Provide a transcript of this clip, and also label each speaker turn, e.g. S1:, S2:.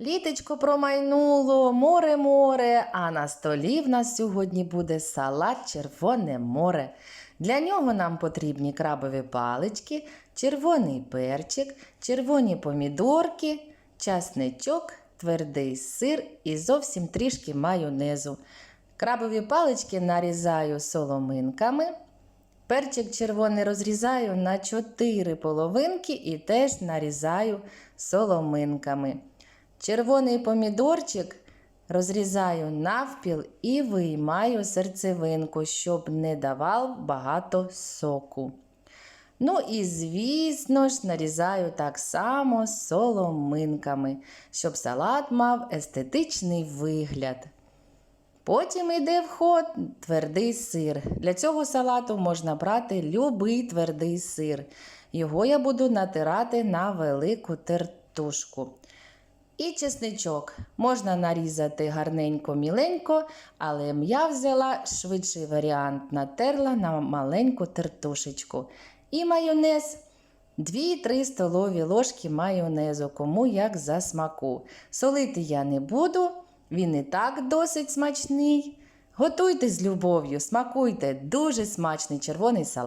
S1: Літочко промайнуло, море море, а на столі в нас сьогодні буде салат Червоне море. Для нього нам потрібні крабові палички, червоний перчик, червоні помідорки, часничок, твердий сир і зовсім трішки майонезу. Крабові палички нарізаю соломинками. Перчик червоний розрізаю на 4 половинки і теж нарізаю соломинками. Червоний помідорчик розрізаю навпіл і виймаю серцевинку, щоб не давав багато соку. Ну і, звісно ж, нарізаю так само соломинками, щоб салат мав естетичний вигляд. Потім йде в ход твердий сир. Для цього салату можна брати любий твердий сир. Його я буду натирати на велику тертушку. І чесничок можна нарізати гарненько міленько, але я взяла швидший варіант, натерла на маленьку тертушечку. І майонез 2-3 столові ложки майонезу, кому як за смаку. Солити я не буду, він і так досить смачний. Готуйте з любов'ю, смакуйте, дуже смачний червоний салат.